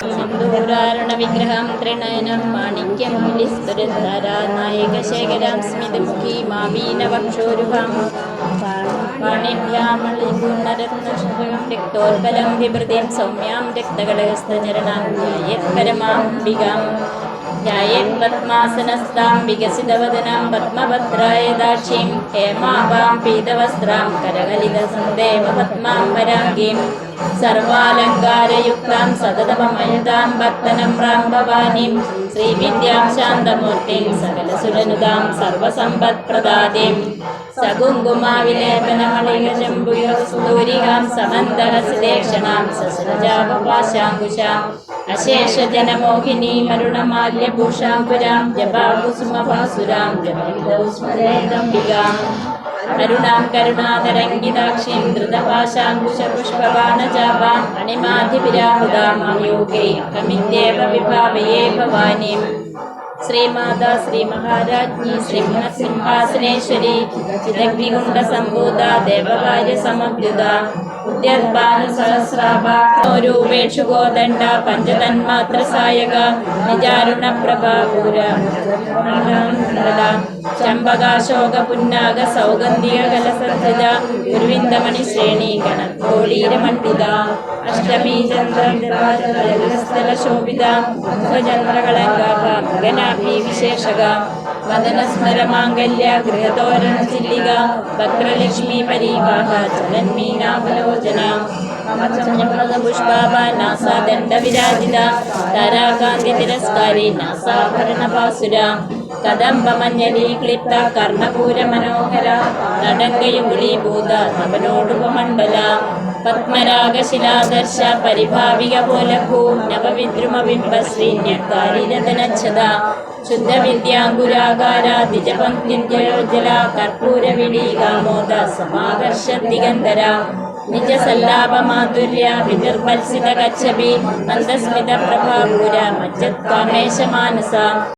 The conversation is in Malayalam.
സിന്ദൂരാരുണവിഗ്രഹം ത്രിണയനം മാണിക്യമൗലിസ്ഫുരധാരാനായകശേഖരാം സ്മിതമുഖി മാവീനവക്ഷോരുഹാം പാണിഭ്യാമളിപൂർണരത്നശകം രക്തോൽപലം വിഭൃതിം സൗമ്യാം രക്തകളഹസ്തചരണാം ധ്യായേത്പരമാംബികാം ധ്യായേത്പത്മാസനസ്ഥാം വികസിതവദനാം പത്മഭദ്രായ ദാക്ഷിം ഹേമാവാം പീതവസ്ത്രാം കരകലിതസന്ദേവ പത്മാം പരാഗീം സർവാലങ്കാരയുക്താം സതതമമയുതാം ഭക്തനമ്രാം ഭവാനിം ശ്രീവിദ്യാം ശാന്തമൂർത്തിം സകലസുരനുതാം സർവസമ്പത്പ്രദാദിം സകുങ്കുമാവിലേപനമളികജംബുയൂരികാം സമന്തഹസിദേക്ഷണാം സസ്രജാപപാശാങ്കുശാം അശേഷജനമോഹിനീമരുണമാല്യഭൂഷാംപുരാം ജപാകുസുമഭാസുരാം ജപവിദൗസ്മരേതംബികാം കരുണാം കരുണാതരംഗിതാക്ഷിം ധൃതപാശാങ്കുശപുഷ്പബാണചാപാം അണിമാധിപിരാഹുതാം യോഗൈ കമിന്ദേവ വിഭാവയേ ഭവാനിം ശ്രീമാതാ ശ്രീ മഹാരാജ്ഞി ശ്രീമനസിംഹാസനേശ്വരി ചിദഗ്നികുണ്ട സംഭൂത ദേവകാര്യ സമഭ്യുത ഉദ്യത്പാനുസഹസ്രാഭൂപേക്ഷുഗോദണ്ഡ പഞ്ചതന്മാത്ര സായക നിജാരുണ പ്രഭാപൂര ചമ്പകാശോക പുന്നാക സൗഗന്ധിക കലസർജിത ഗുരുവിന്ദമണി ശ്രേണി ഗണത്തോളീരമണ്ഡിത അഷ്ടമീ ചന്ദ്രസ്ഥല ശോഭിത മുഖചന്ദ്രകളങ്കാഭ മകനാഭി വിശേഷക വദനസ്മരമാംഗല്യ ഗൃഹതോരണ ചില്ലിക ഭക്രലക്ഷ്മി പരീവാഹ ചലന്മീനാവലോചന പുഷ്പാഭ നാസാദണ്ഡ വിരാജിത താരാകാന്തി തിരസ്കാരി നാസാഭരണപാസുര കദംബമഞ്ഞലി ക്ലിപ്ത കർണപൂര മനോഹര നടങ്കയുഗുളീഭൂത നവനോടുപമണ്ഡല പത്മരാഗശിലാദർശ പരിഭാവിക പോലഭൂ നവവിദ്രുമബിംബ ശ്രീന്യകാരിരതനച്ഛത ശുദ്ധവിദ്യാങ്കുരാകാര ദ്വിജപങ്ക്തിഞ്ജയോജ്ജല കർപ്പൂരവിളീകാമോദ സമാകർഷ ദിഗന്ധര നിജസല്ലാപമാധുര്യ വിനിർമത്സിത കച്ഛപി മന്ദസ്മിത പ്രഭാപൂര മജ്ജത്കാമേശ മാനസ